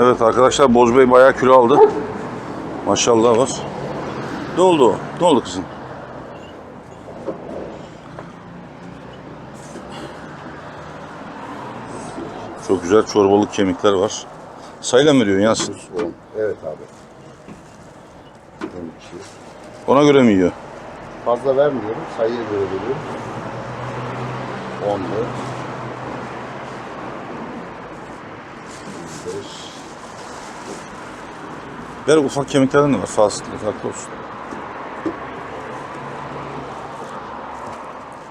Evet arkadaşlar Bozbey bayağı kilo aldı. Maşallah var. Ne oldu? Ne oldu kızım? Çok güzel çorbalık kemikler var. Sayla mı veriyorsun Yasin? Evet abi. Ona göre mi yiyor? Fazla vermiyorum. Sayıya göre veriyorum. 10 5 Ver ufak kemiklerden de var. Fazla farklı olsun.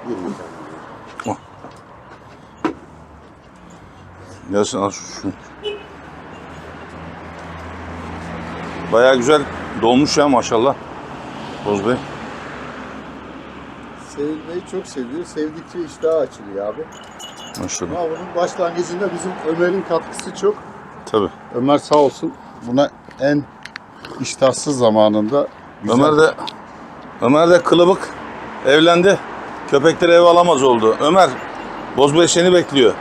20 tane. Yasin al şu şunu. Bayağı güzel dolmuş ya maşallah. Bozbey. Sevilmeyi çok seviyor. Sevdikçe iştah açılıyor abi. Maşallah. Ama bunun başlangıcında bizim Ömer'in katkısı çok. Tabii. Ömer sağ olsun buna en iştahsız zamanında güzel- Ömer de Ömer de kılıbık evlendi. Köpekleri ev alamaz oldu. Ömer Bozbey seni bekliyor.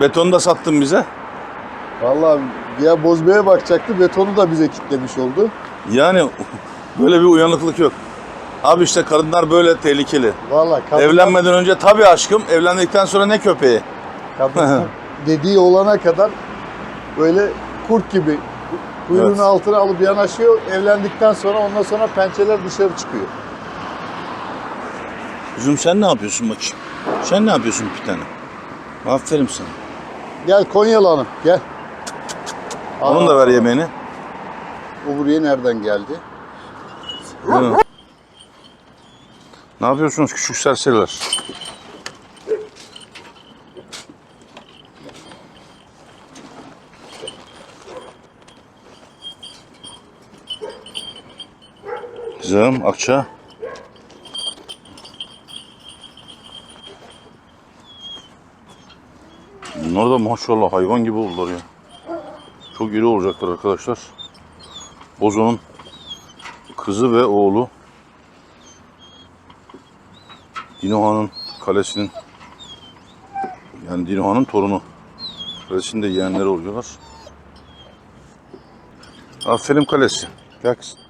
Betonu da sattın bize. Vallahi ya Bozbey'e bakacaktı betonu da bize kitlemiş oldu. Yani böyle bir uyanıklık yok. Abi işte kadınlar böyle tehlikeli. Vallahi kadınlar, Evlenmeden önce tabii aşkım, evlendikten sonra ne köpeği? kadınlar dediği olana kadar böyle kurt gibi kuyruğun Evet. altına alıp yanaşıyor. Evlendikten sonra ondan sonra pençeler dışarı çıkıyor. Üzüm sen ne yapıyorsun bakayım? Sen ne yapıyorsun bir tane? Aferin sana. Gel Konyalı Hanım gel. Onun da ver yemeğini. O buraya nereden geldi? Ne yapıyorsunuz küçük serseriler? Kızım Akça. Bunlar da maşallah hayvan gibi oldular ya. Çok iri olacaklar arkadaşlar. Bozo'nun kızı ve oğlu Dinohan'ın kalesinin yani Dinohan'ın torunu kalesinde yeğenleri oluyorlar. Aferin kalesi. Gel kızım.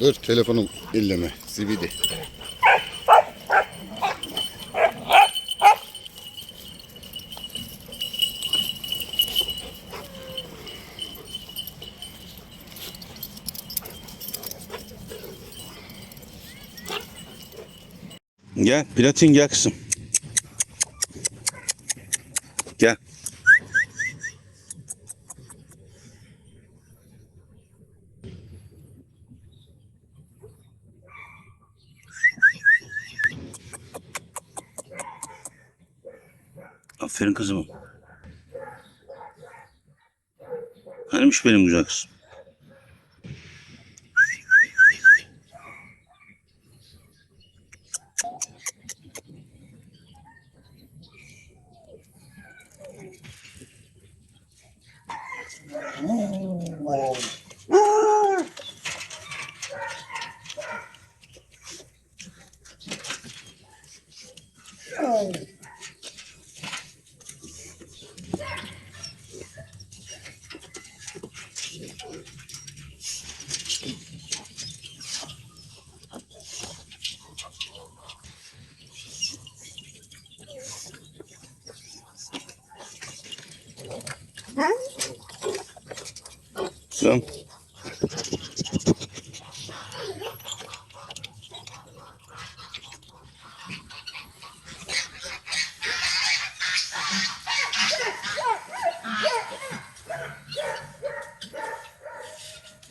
Dur telefonum elleme. Zibidi. Gel platin gel kızım. Gel. Aferin kızım. Hanimiş benim güzel kızım. Kızım.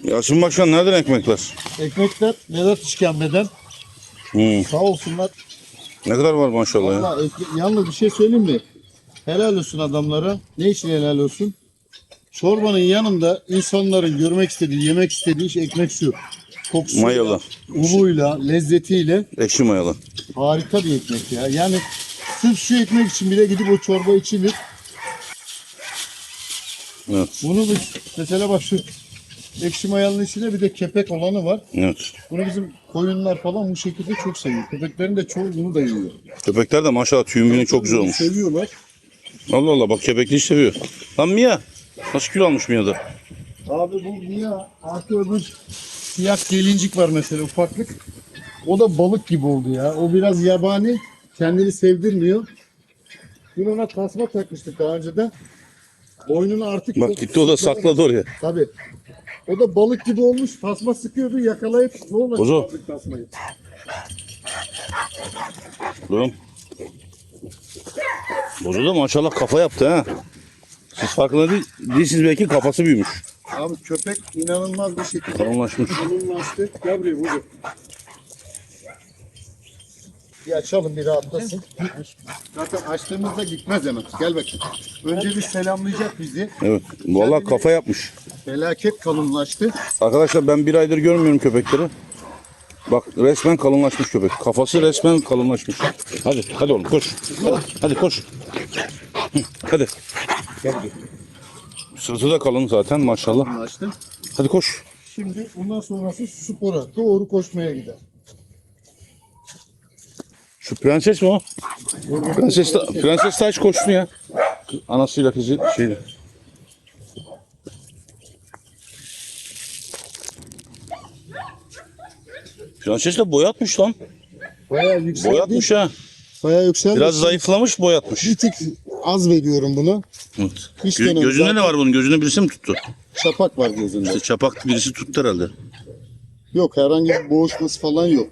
Yasin Başkan nereden ekmekler? Ekmekler Vedat İşkembe'den Hmm. sağ olsunlar. Ne kadar var maşallah ya. Vallahi ekme- yalnız bir şey söyleyeyim mi? Helal olsun adamlara. Ne için helal olsun? Çorbanın yanında insanların görmek istediği, yemek istediği iş ekmek şu. Kokusuyla, Mayalı. unuyla, lezzetiyle Ekşi mayalı. harika bir ekmek ya. Yani Sırf şu ekmek için bile gidip o çorba içilir. Evet. Bunu biz mesela bak şu ekşi mayalının içinde bir de kepek olanı var. Evet. Bunu bizim koyunlar falan bu şekilde çok seviyor. Köpeklerin de çoğu bunu da yiyor. Köpekler de maşallah tüyümünü çok güzel olmuş. Seviyorlar. Allah Allah bak kepekli seviyor. Lan Mia. Nasıl kilo almış Mia da? Abi bu niye artı öbür siyah gelincik var mesela ufaklık. O da balık gibi oldu ya. O biraz yabani. Kendini sevdirmiyor. Dün ona tasma takmıştık daha önceden. Boynunu artık Bak gitti o da sakladı oraya. Tabii. O da balık gibi olmuş. Tasma sıkıyordu yakalayıp zorla Bozo. çıkardık tasmayı. Oğlum. Bozo da maşallah kafa yaptı ha. Siz farkında değil, değilsiniz belki kafası büyümüş. Abi köpek inanılmaz bir şekilde Kalınlaşmış. kalınlaştı. Gel buraya Bozo. Bir açalım bir rahatlasın. Zaten açtığımızda gitmez hemen. Gel bakayım. Önce bir selamlayacak bizi. Evet. Vallahi kafa yapmış. Felaket kalınlaştı. Arkadaşlar ben bir aydır görmüyorum köpekleri. Bak resmen kalınlaşmış köpek. Kafası resmen kalınlaşmış. Hadi hadi oğlum koş. Hadi, hadi Sırtı da kalın zaten maşallah. Kalınlaştı. Hadi koş. Şimdi bundan sonrası spora. Doğru koşmaya gider. Şu prenses mi o? Prenses, ta- prenses taş koştu ya. Anasıyla kızı şeydi. Prenses de boyatmış lan. Bayağı yükseldi. Boyatmış ha. Bayağı yükseldi. Biraz zayıflamış boyatmış. Bir tık az veriyorum bunu. Evet. Hiç Gö- gözünde zaten- ne var bunun? Gözünde birisi mi tuttu? Şapak var gözünde. İşte çapak birisi tuttu herhalde. Yok herhangi bir boğuşması falan yok.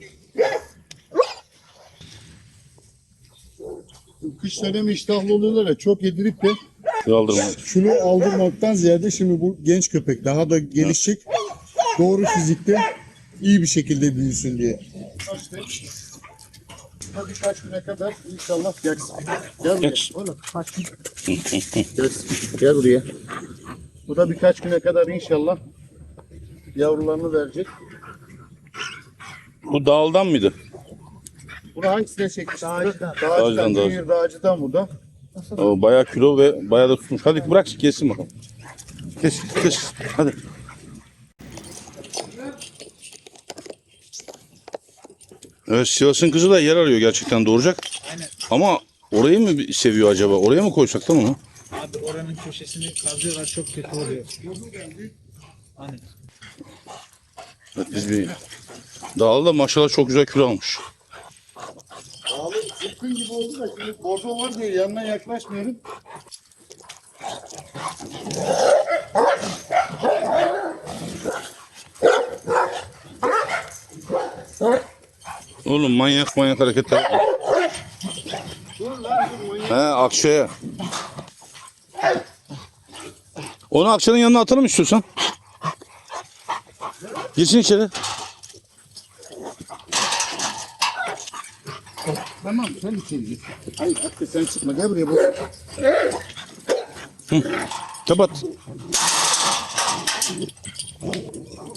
Kış dönemi iştahlı oluyorlar ya çok yedirip de Kaldırma. kilo aldırmaktan ziyade şimdi bu genç köpek daha da gelişecek. Doğru fizikte iyi bir şekilde büyüsün diye. Hadi birkaç güne kadar inşallah gelsin. Gel buraya. Oğlum, kaç. Gelsin. Gel buraya. Bu da birkaç güne kadar inşallah yavrularını verecek. Bu dağıldan mıydı? Bunu hangisine çekmiş? Dağcıdan. Dağcıdan, Dağcıdan. dağcıdan. Dağcıdan bu da. O bayağı kilo ve bayağı da tutmuş. Hadi bırak kessin bakalım. Kes, kes. Hadi. Evet Sivas'ın kızı da yer arıyor gerçekten doğuracak. Ama orayı mı seviyor acaba? Oraya mı koysak da onu? Abi oranın köşesini kazıyorlar çok kötü oluyor. Hani Evet, biz bir... Dağlı da maşallah çok güzel kilo almış. Abi zıpkın gibi oldu da şimdi bordo var diye yanına yaklaşmıyorum. Oğlum manyak manyak hareketler. He Akşe'ye. Onu Akşe'nin yanına atalım istiyorsan. Girsin içeri. Tamam sen içeri git. Hayır hatta sen çıkma gel buraya bu. Kapat.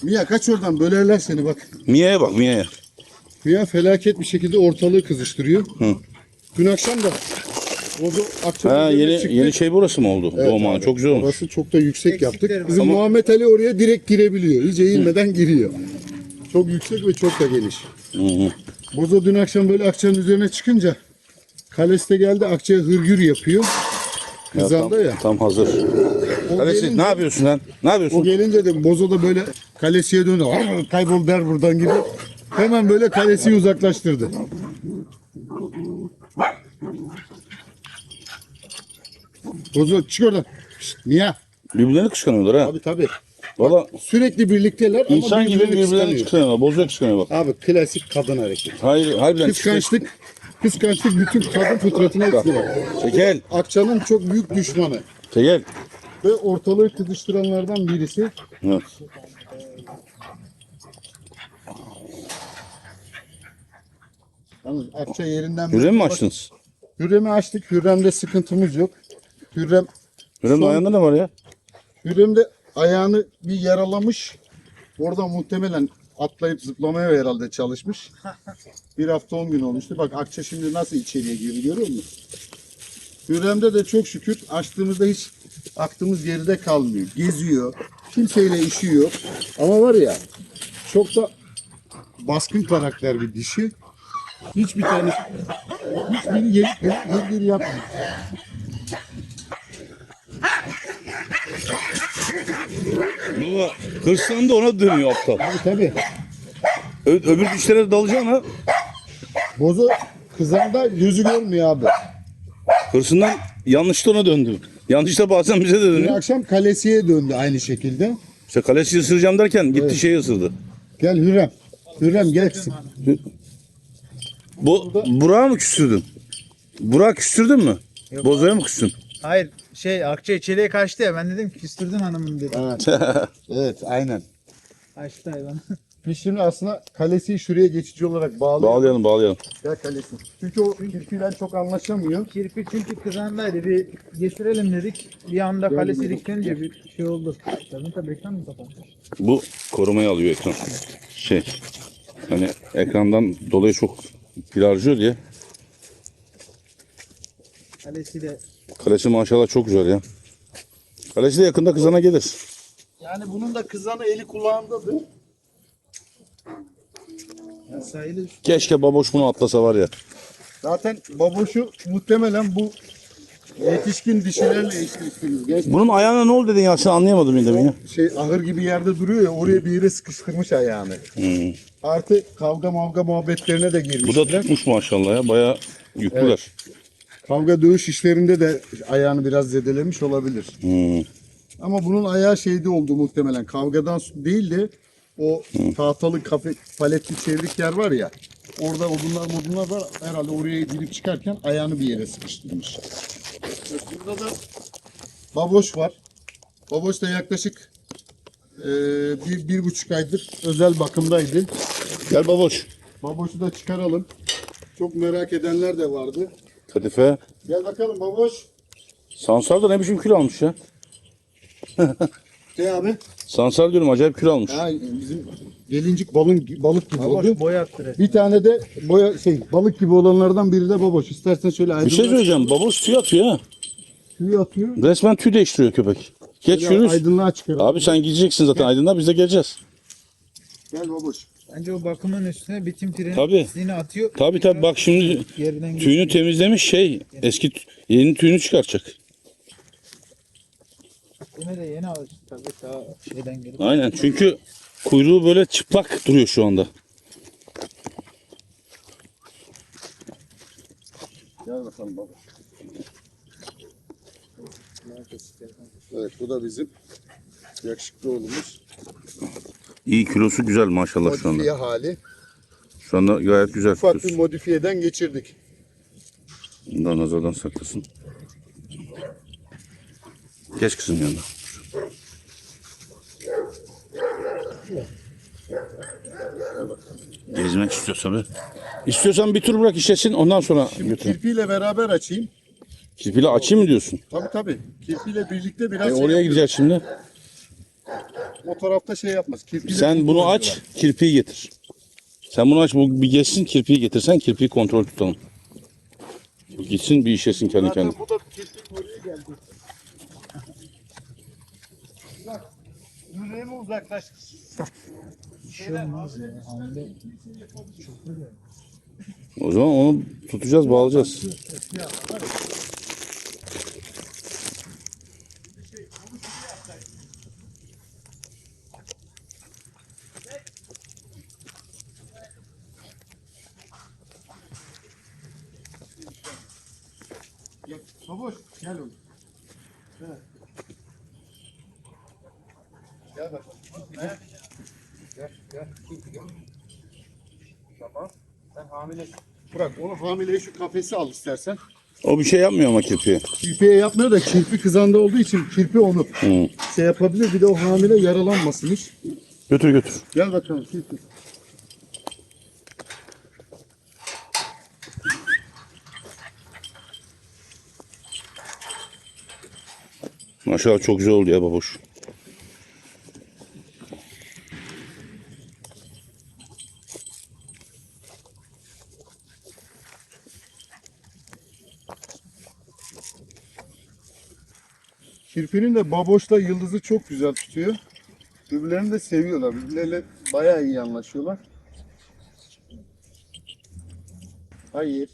Mia kaç oradan bölerler seni bak. Mia'ya bak Mia'ya. Mia felaket bir şekilde ortalığı kızıştırıyor. Hı. Dün akşam da Bozo akşam Ha üzerine yeni çıktı. yeni şey burası mı oldu? Evet Doğum abi, Çok güzel olmuş. Orası çok da yüksek yaptık. Bizim Ama- Muhammed Ali oraya direkt girebiliyor. Hiç eğilmeden giriyor. Çok yüksek ve çok da geniş. Hı hı. Bozo dün akşam böyle akçanın üzerine çıkınca kaleste geldi akçaya hırgür yapıyor. Ya, Kızanda tam, ya. tam hazır. O Kalesi gelince, ne yapıyorsun lan? Ne o yapıyorsun? gelince de Bozo da böyle kalesiye döndü. "Arr, Kaybol der buradan gibi. Hemen böyle kalesiyi uzaklaştırdı. Bozo çık oradan. Şşt, niye? Birbirlerini kıskanıyorlar ha. Abi tabii. Valla Sürekli birlikteler ama insan gibi birbirlerini birbirlerini kıskanıyor. kıskanıyorlar. Bozuyor kıskanıyor bak. Abi klasik kadın hareketi. Hayır, harbiden. Kıskançlık, kıskançlık bütün kadın fıtratına etkiliyor. Çekil. Akçanın çok büyük düşmanı Çekil. ve ortalığı kızıştıranlardan birisi. Evet. Yalnız Akça yerinden Hürrem mi açtınız? Hürrem'i açtık. Hürrem'de sıkıntımız yok. Hürrem Hürrem'in Son- ayağında ne var ya? Hürrem de ayağını bir yaralamış. Orada muhtemelen atlayıp zıplamaya herhalde çalışmış. Bir hafta 10 gün olmuştu. Bak Akça şimdi nasıl içeriye girdi görüyor musun? Hürrem'de de çok şükür açtığımızda hiç aklımız geride kalmıyor. Geziyor. Kimseyle işiyor. Ama var ya çok da baskın karakter bir dişi. Hiçbir tane hiçbiri geri, geri, geri yapmıyor. Baba hırslandı ona dönüyor aptal. Tabii tabii. Ö- öbür dişlere dalacağına Bozu kızanda yüzü görmüyor abi. hırsından yanlışta ona döndü. Yanlışta bazen bize de Dün dönüyor. akşam kalesiye döndü aynı şekilde. İşte kalesi ısıracağım derken gitti şeyi ısırdı. Gel Hürrem. Hürrem gel kızım. Bu Burak'ı mı küstürdün? Burak küstürdün mü? Bozoya mı küstün? Hayır şey Akça içeriye kaçtı ya ben dedim küstürdün hanımın dedim. Evet. evet aynen. Kaçtı hayvan. Biz şimdi aslında kalesiyi şuraya geçici olarak bağlıyoruz. Bağlayalım bağlayalım. Gel kalesi. Çünkü o kirpiler çok anlaşamıyor. Kirpi çünkü kızandaydı bir getirelim dedik. Bir anda kalesi diklenince bir şey oldu. Tabii tabii ekran mı kapandı? Bu korumayı alıyor ekran. Şey hani ekrandan dolayı çok harcıyor diye. Kalesi de Kalesi maşallah çok güzel ya. Kalesi de yakında kızana gelir. Yani bunun da kızanı eli kulağındadır. Keşke baboş bunu atlasa var ya. Zaten baboşu muhtemelen bu yetişkin dişilerle eşleştiniz. Genç Bunun ayağına ne oldu dedin ya sen anlayamadım yine ya. şey ahır gibi yerde duruyor ya oraya bir yere sıkıştırmış ayağını. Hmm. Artı kavga mavga muhabbetlerine de girmiş. Bu da tutmuş maşallah ya bayağı yüklüler. Kavga dövüş işlerinde de ayağını biraz zedelemiş olabilir. Hmm. Ama bunun ayağı şeyde oldu muhtemelen. Kavgadan değil de o tahtalı kafe, paletli çevrik yer var ya. Orada odunlar modunlar var. Herhalde oraya girip çıkarken ayağını bir yere sıkıştırmış. Burada da baboş var. Baboş da yaklaşık eee, bir, bir buçuk aydır özel bakımdaydı. Gel baboş. Baboşu da çıkaralım. Çok merak edenler de vardı. Kadife. Gel bakalım baboş. Sansar da ne biçim kilo almış ya. Ne abi? Sansar diyorum acayip kilo almış. Ha, bizim gelincik balın, balık gibi oldu. boş boy attı. Bir tane de boya şey balık gibi olanlardan biri de baboş. İstersen şöyle Bir aydınlat. şey söyleyeceğim. Baboş tüy atıyor ha. Tüy atıyor. Resmen tüy değiştiriyor köpek. Geç Şöyle yürüyüz. Aydınlığa çıkaralım. Abi sen gideceksin zaten aydınlığa biz de geleceğiz. Gel baboş. Bence o bakımın üstüne bitim treni Tabii. pisliğini atıyor. Tabi tabi bak şimdi tüyünü temizlemiş şey eski tü- yeni tüyünü çıkartacak. Yine de yeni alıştı tabii daha şeyden gelip. Aynen çünkü kuyruğu böyle çıplak duruyor şu anda. Gel bakalım baboş. Evet bu da bizim yakışıklı oğlumuz. İyi kilosu güzel maşallah şu anda. Modifiye hali. Şu anda gayet güzel Ufak bir kilosu. modifiyeden geçirdik. Bundan nazardan saklasın. Geç kızın yanına. Gezmek istiyor tabii. İstiyorsan bir tur bırak işesin ondan sonra götür. Kirpiyle beraber açayım. Kirpiyle açayım mı diyorsun? Tabii tabii. Kirpiyle birlikte biraz E, şey oraya gideceğiz şimdi. O tarafta şey yapmaz. Kirpiyle Sen bunu aç, kirpiyi getir. Sen bunu aç, bu bir geçsin, kirpiyi getirsen kirpiyi kontrol tutalım. Bu Gitsin bir işesin kendi Zaten kendine. bu da kirpi oraya geldi. Yüreğime uzaklaş. Bir şey O zaman onu tutacağız, bağlayacağız. Gel bakalım. Gel. Gel, gel. gel. Tamam. Sen hamilesin. Bırak onu hamileye şu kafesi al istersen. O bir şey yapmıyor ama kirpiye. Kirpiye yapmıyor da kirpi kızanda olduğu için kirpi onu Hı. şey yapabilir. Bir de o hamile yaralanmasın hiç. Götür götür. Gel bakalım kirpi. Maşallah çok güzel oldu ya baboş. Kirpinin de baboşla yıldızı çok güzel tutuyor. Birbirlerini de seviyorlar. Birbirleriyle bayağı iyi anlaşıyorlar. Hayır.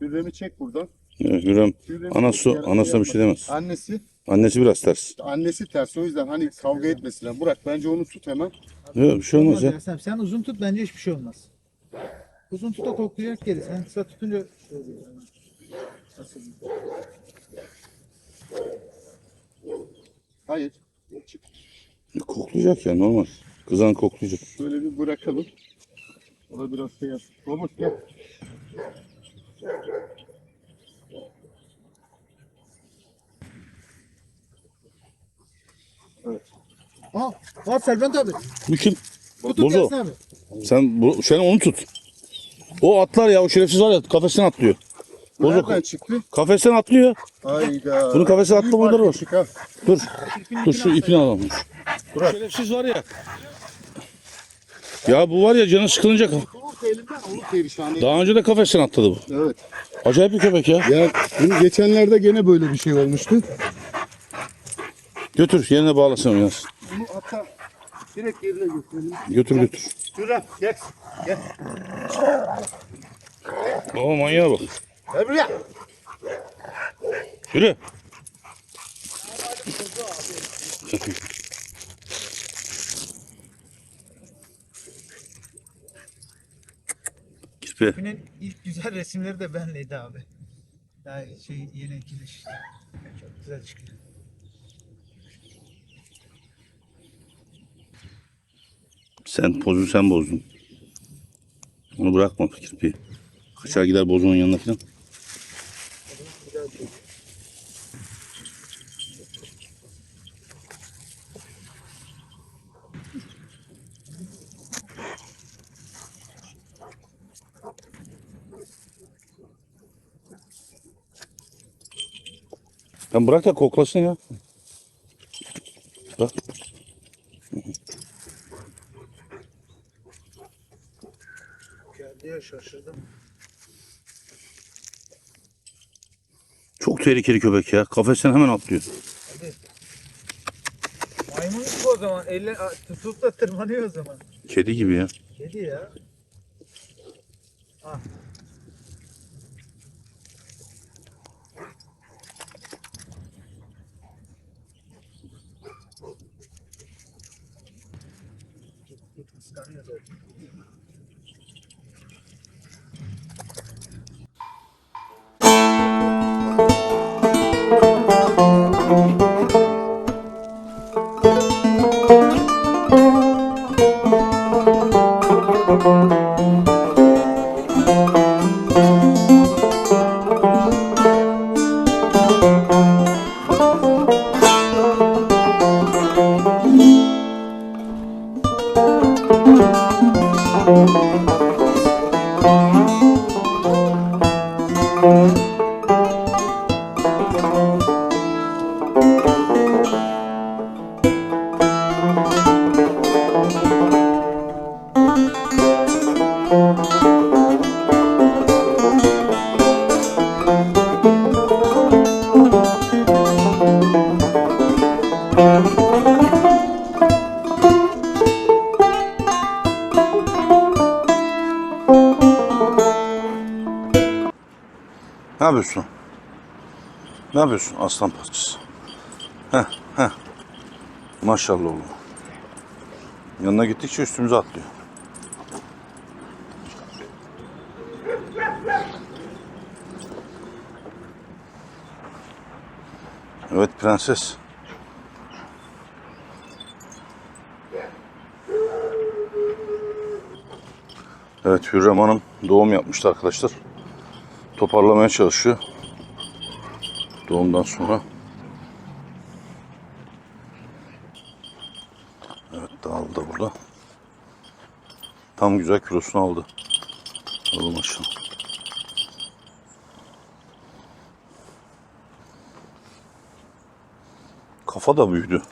Hürrem'i çek buradan. Evet, Hürrem Hürrem'i anası, anasına bir şey yapma. demez. Annesi, Annesi biraz ters. annesi ters. O yüzden hani kavga etmesinler. Burak bence onu tut hemen. Yok bir şey olmaz ya. Sen, sen uzun tut bence hiçbir şey olmaz. Uzun tut da koklayacak geri. Sen kısa tutunca. Nasıl? Hayır. Çık. Koklayacak ya normal. Kızan koklayacak. Şöyle bir bırakalım. O da biraz şey yapsın. Robot gel. Aa, aa Servent abi. Bu kim? Bu tut Bozo. Abi. Sen bu, sen onu tut. O atlar ya o şerefsiz var ya kafesten atlıyor. Bozo Nereden çıktı? kafesten atlıyor. Hayda. Bunu kafese attı, İyi burada fark var. ha. Dur. Dur şu ipini alalım. Dur. Şerefsiz var ya. Ya bu var ya canı sıkılınca daha önce de kafesten atladı bu. Evet. Acayip bir köpek ya. Ya bunu geçenlerde gene böyle bir şey olmuştu. Götür yerine bağlasın biraz. Bunu hatta direkt yerine götürelim. Götür götür. Şuraya gel. Gel. Baba manyağa bak. Gel buraya. Yürü. Kirpi. Günün ilk güzel resimleri de benleydi abi. Daha şey yeni ekiliş. Çok güzel çıkıyor. Sen pozu sen bozdun. Onu bırakma kirpi. Kaçar gider bozunun yanına falan. Bırak da koklasın ya. Bak. Geldi ya şaşırdım. Çok tehlikeli köpek ya. Kafesten hemen atlıyor. Maymun gibi o zaman. Elle tutup da tırmanıyor o zaman. Kedi gibi ya. Kedi ya. ありがとうございま。Yapıyorsun? Ne yapıyorsun aslan parçası? Heh heh. Maşallah oğlum. Yanına gittikçe üstümüze atlıyor. Evet prenses. Evet Hürrem Hanım doğum yapmıştı arkadaşlar toparlamaya çalışıyor. Doğumdan sonra. Evet dağıldı da burada. Tam güzel kilosunu aldı. Oğlum maşallah. Kafa da büyüdü.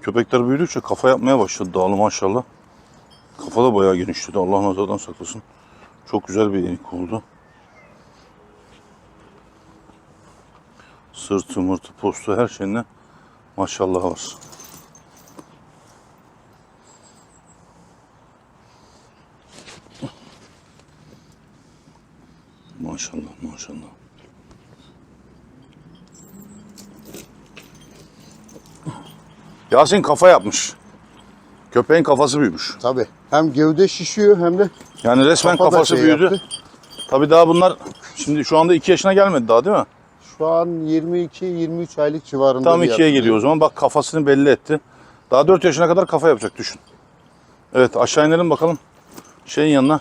Köpekler büyüdükçe kafa yapmaya başladı dağlı maşallah. Kafa da bayağı genişledi. Allah nazardan saklasın. Çok güzel bir yenik oldu. Sırtı, mırtı, postu her şeyinde maşallah var. Maşallah maşallah. Yasin kafa yapmış. Köpeğin kafası büyümüş. Tabii. Hem gövde şişiyor hem de Yani resmen kafa da kafası şey büyüdü. yaptı. Tabii daha bunlar şimdi şu anda 2 yaşına gelmedi daha değil mi? Şu an 22-23 aylık civarında. Tam bir 2'ye yaptı. geliyor o zaman. Bak kafasını belli etti. Daha 4 yaşına kadar kafa yapacak düşün. Evet aşağı inelim bakalım. Şeyin yanına.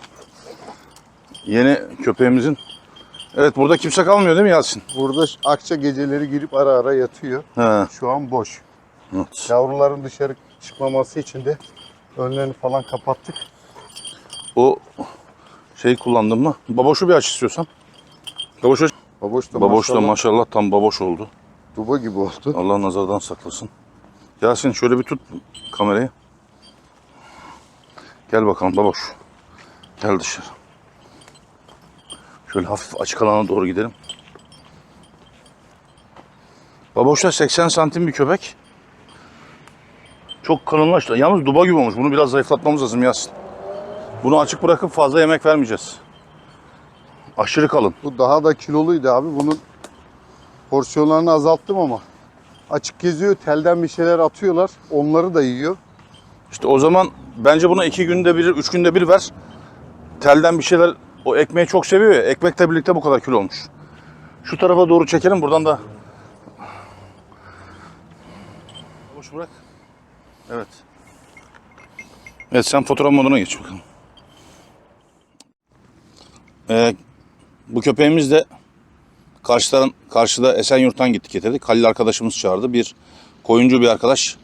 Yeni köpeğimizin. Evet burada kimse kalmıyor değil mi Yasin? Burada akça geceleri girip ara ara yatıyor. He. Şu an boş. Evet. Yavruların dışarı çıkmaması için de önlerini falan kapattık. O şey kullandın mı? Baboşu bir aç istiyorsan. Baboşu aç. Baboş da Baboş da maşallah maşallah tam baboş oldu. duba gibi oldu. Allah nazardan saklasın. Yasin şöyle bir tut kamerayı. Gel bakalım baboş. Gel dışarı. Şöyle hafif açık alana doğru gidelim. Baboş da 80 santim bir köpek. Çok kalınlaştı. Yalnız duba gibi olmuş. Bunu biraz zayıflatmamız lazım Yasin. Bunu açık bırakıp fazla yemek vermeyeceğiz. Aşırı kalın. Bu daha da kiloluydu abi. Bunun porsiyonlarını azalttım ama açık geziyor. Telden bir şeyler atıyorlar. Onları da yiyor. İşte o zaman bence buna iki günde bir, üç günde bir ver. Telden bir şeyler, o ekmeği çok seviyor ya. Ekmekle birlikte bu kadar kilo olmuş. Şu tarafa doğru çekelim buradan da. Boş bırak. Evet. Evet sen fotoğraf moduna geç bakalım. Ee, bu köpeğimiz de karşıdan, karşıda Esenyurt'tan gittik getirdik. Halil arkadaşımız çağırdı. Bir koyuncu bir arkadaş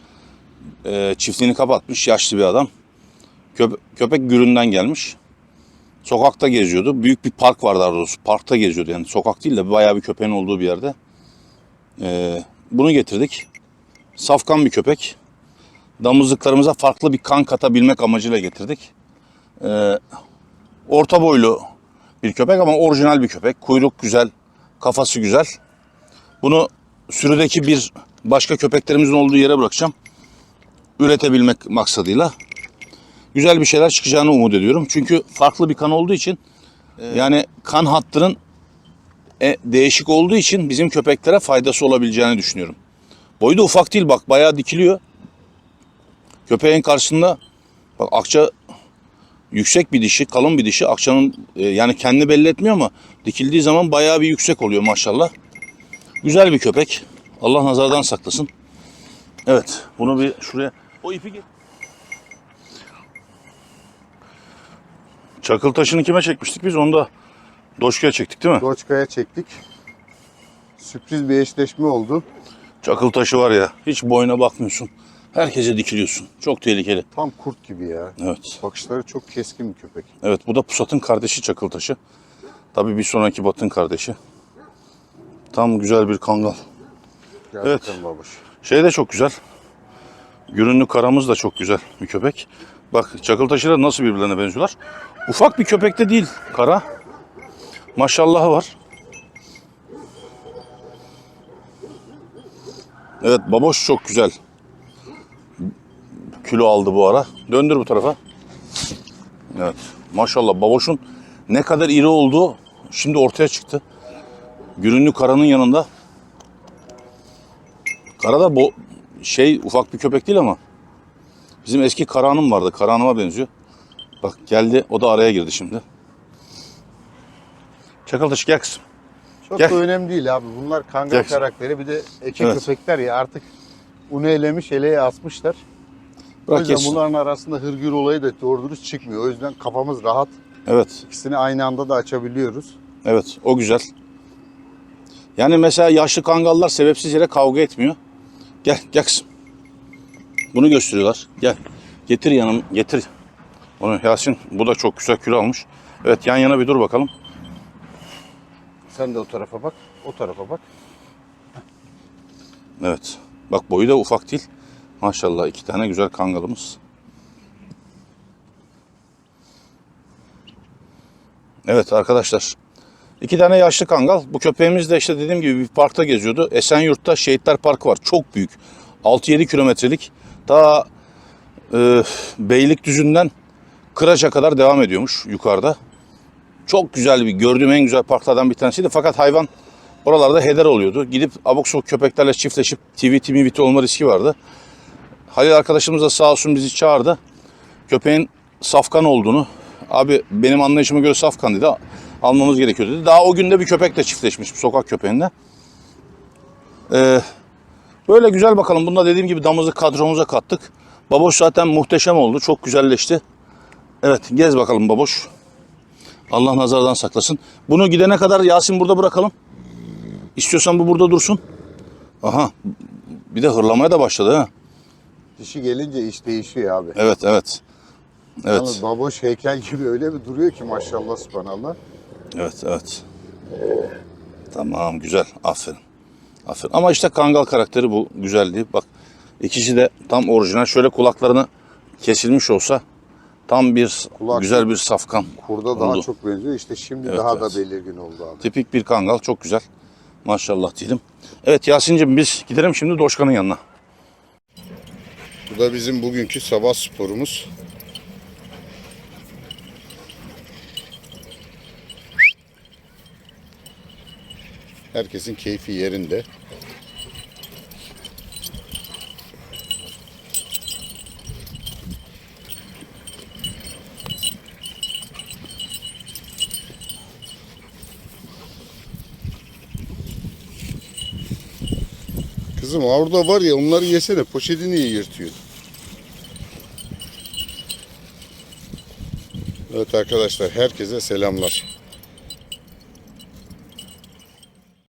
e, çiftliğini kapatmış yaşlı bir adam. Köp- köpek Gürün'den gelmiş. Sokakta geziyordu. Büyük bir park var daha. Parkta geziyordu yani. Sokak değil de bayağı bir köpeğin olduğu bir yerde. E, bunu getirdik. Safkan bir köpek. Damızlıklarımıza farklı bir kan katabilmek amacıyla getirdik. E, orta boylu bir köpek ama orijinal bir köpek. Kuyruk güzel, kafası güzel. Bunu sürüdeki bir başka köpeklerimizin olduğu yere bırakacağım üretebilmek maksadıyla güzel bir şeyler çıkacağını umut ediyorum. Çünkü farklı bir kan olduğu için yani kan hattının e, değişik olduğu için bizim köpeklere faydası olabileceğini düşünüyorum. Boyu da ufak değil bak bayağı dikiliyor. Köpeğin karşısında bak akça yüksek bir dişi, kalın bir dişi. Akçanın e, yani kendini belli etmiyor ama dikildiği zaman bayağı bir yüksek oluyor maşallah. Güzel bir köpek. Allah nazardan saklasın. Evet, bunu bir şuraya... O ipi gel. Çakıl taşını kime çekmiştik biz? Onu da Doşka'ya çektik değil mi? Doçka'ya çektik. Sürpriz bir eşleşme oldu. Çakıl taşı var ya, hiç boyuna bakmıyorsun. Herkese dikiliyorsun. Çok tehlikeli. Tam kurt gibi ya. Evet. Bakışları çok keskin bir köpek. Evet, bu da Pusat'ın kardeşi Çakıl taşı. Tabii bir sonraki Batın kardeşi. Tam güzel bir kangal. Gerçekten babuş. Şey de çok güzel. Gürünlü karamız da çok güzel bir köpek. Bak çakıl taşıyla nasıl birbirlerine benziyorlar. Ufak bir köpek de değil kara. Maşallahı var. Evet baboş çok güzel. Kilo aldı bu ara. Döndür bu tarafa. Evet. Maşallah baboşun ne kadar iri olduğu şimdi ortaya çıktı. Gürünlü karanın yanında Kara da bu şey ufak bir köpek değil ama bizim eski Karahan'ım vardı. Karahan'ıma benziyor. Bak geldi o da araya girdi şimdi. Çakaltaş gel kızım. Çok Gel. da önemli değil abi. Bunlar kangal Gel. karakteri. Bir de eke Evet. köpekler ya artık unu elemiş, eleğe asmışlar. O yüzden bunların arasında hırgür olayı da doğru dürüst çıkmıyor. O yüzden kafamız rahat. Evet. İkisini aynı anda da açabiliyoruz. Evet o güzel. Yani mesela yaşlı kangallar sebepsiz yere kavga etmiyor. Gel gel kızım. Bunu gösteriyorlar. Gel. Getir yanım getir. Onu Yasin bu da çok güzel kilo almış. Evet yan yana bir dur bakalım. Sen de o tarafa bak, o tarafa bak. Evet. Bak boyu da ufak değil. Maşallah iki tane güzel kangalımız. Evet arkadaşlar. İki tane yaşlı kangal. Bu köpeğimiz de işte dediğim gibi bir parkta geziyordu. Esenyurt'ta Şehitler Parkı var. Çok büyük. 6-7 kilometrelik. Ta e, Beylikdüzü'nden Kıraç'a kadar devam ediyormuş yukarıda. Çok güzel bir, gördüğüm en güzel parklardan bir tanesiydi. Fakat hayvan oralarda heder oluyordu. Gidip abuk köpeklerle çiftleşip TV, TV, olma riski vardı. Halil arkadaşımız da sağ olsun bizi çağırdı. Köpeğin safkan olduğunu, abi benim anlayışıma göre safkan dedi, almamız gerekiyor dedi. Daha o günde bir köpekle çiftleşmiş, bir sokak köpeğinde. Ee, böyle güzel bakalım. Bunda dediğim gibi damızı kadromuza kattık. Baboş zaten muhteşem oldu, çok güzelleşti. Evet, gez bakalım baboş. Allah nazardan saklasın. Bunu gidene kadar Yasin burada bırakalım. İstiyorsan bu burada dursun. Aha, bir de hırlamaya da başladı ha. Dişi gelince iş değişiyor abi. Evet, evet. Evet. Yalnız baboş heykel gibi öyle bir duruyor ki maşallah subhanallah. Evet, evet. Tamam, güzel. Aferin. Aferin. Ama işte kangal karakteri bu güzelliği. Bak ikisi de tam orijinal. Şöyle kulaklarını kesilmiş olsa tam bir Kulak- güzel bir safkan. Kurda daha oldu. çok benziyor. İşte şimdi Evet, daha evet. da belirgin oldu abi. Tipik bir kangal. Çok güzel. Maşallah diyelim. Evet Yasin'cim biz gidelim şimdi Doşkan'ın yanına. Bu da bizim bugünkü sabah sporumuz. Herkesin keyfi yerinde. Kızım orada var ya onları yesene poşetini niye yırtıyor? Evet arkadaşlar herkese selamlar.